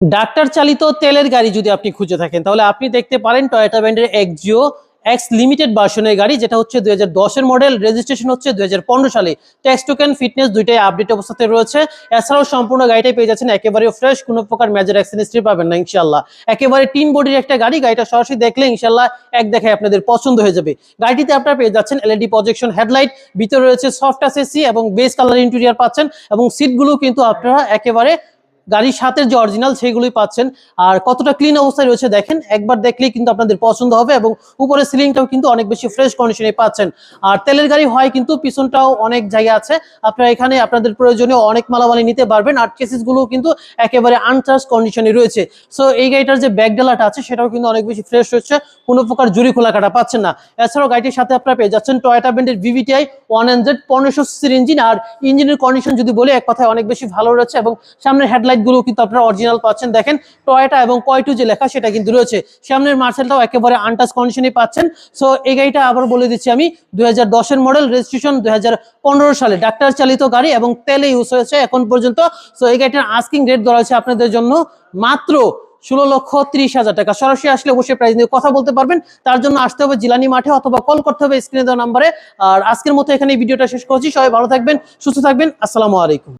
Doctor চালিত তেলের গাড়ি যদি আপনি খুঁজে থাকেন, তাহলে আপনি দেখতে পারেন টয়োটা ব্র্যান্ডের এক্সজিও এক্স লিমিটেড ভার্সনের গাড়ি, যেটা হচ্ছে দুই হাজার মডেল রেজিস্ট্রেশন হচ্ছে দুই হাজার পনেরো সালে। ট্যাক্স টোকেন ফিটনেস দুইটাই আপডেট অবস্থাতে রয়েছে। এছাড়াও সম্পূর্ণ গাড়িটাই পেয়ে যাচ্ছেন একেবারে ফ্রেশ কোনো প্রকার মেজর অ্যাক্সিডেন্ট হিস্ট্রি পাবেন না ইনশাল্লাহ একেবারে তিন বডির একটা গাড়ি, গাড়িটা সরাসরি দেখলে ইনশাল্লাহ এক দেখায় আপনাদের পছন্দ হয়ে যাবে। গাড়িটিতে আপনারা পেয়ে যাচ্ছেন এলইডি প্রজেকশন হেডলাইট ভিতরে রয়েছে সফট এসি এবং বেস কালার ইন্টেরিয়ার পাচ্ছেন এবং সিটগুলো কিন্তু আপনারা একেবারে গাড়ির সাথে যে অরিজিনাল সেগুলোই পাচ্ছেন। আর কতটা ক্লিন অবস্থায় রয়েছে দেখেন, একবার দেখলেই কিন্তু আপনাদের পছন্দ হবে এবং উপরে সিলিংটাও কিন্তু অনেক বেশি ফ্রেশ কন্ডিশনে পাচ্ছেন। আর তেলের গাড়ি হয় কিন্তু পিছনটাও অনেক জায়গা আছে। আপনারা এখানে আপনাদের প্রয়োজনীয় অনেক মালামালি নিতে পারবেন। আরগুলো কিন্তু একেবারে আনচার্জ কন্ডিশনে রয়েছে। সো এই গাড়িটার যে ব্যাক ডালাটা আছে, সেটাও কিন্তু অনেক বেশি ফ্রেশ রয়েছে। কোনো প্রকার জুড়ি খোলা কাটা পাচ্ছেন না। এছাড়াও গাড়িটির সাথে আপনারা পেয়ে যাচ্ছেন টয়টা ব্র্যান্ডের ভিভিটিআই ওয়ান হান্ড্রেড পনেরোশো সিসির ইঞ্জিন আর ইঞ্জিনের কন্ডিশন যদি বলি, এক কথায় অনেক বেশি ভালো রয়েছে এবং সামনের হেডলাইট গুলো কিন্তু আপনারা অরিজিনাল পাচ্ছেন। দেখেন টয়টা এবং কয়টু যে লেখা, সেটা কিন্তু রয়েছে। সামনের মার্সেলটাও একেবারে আনটাচ কন্ডিশনে পাচ্ছেন। সো এই গাড়িটা আবার বলে দিচ্ছি আমি, দুই দশের মডেল রেজিস্ট্রেশন দুই হাজার পনেরো সালে। ডাক্তার চালিত গাড়ি এবং তেলে ইউজ হয়েছে এখন পর্যন্ত। সো এই গাড়িটার আস্কিং রেট ধরা হয়েছে আপনাদের জন্য মাত্র ষোলো লক্ষ ত্রিশ হাজার টাকা। সরাসরি আসলে অবশ্যই প্রাইস নিয়ে কথা বলতে পারবেন। তার জন্য আসতে হবে জিলানি মাঠে অথবা কল করতে হবে স্ক্রিনে দেওয়া নাম্বারে আর আজকের মতো এখানে ভিডিওটা শেষ করছি। সবাই ভালো থাকবেন, সুস্থ থাকবেন। আসসালামু আলাইকুম।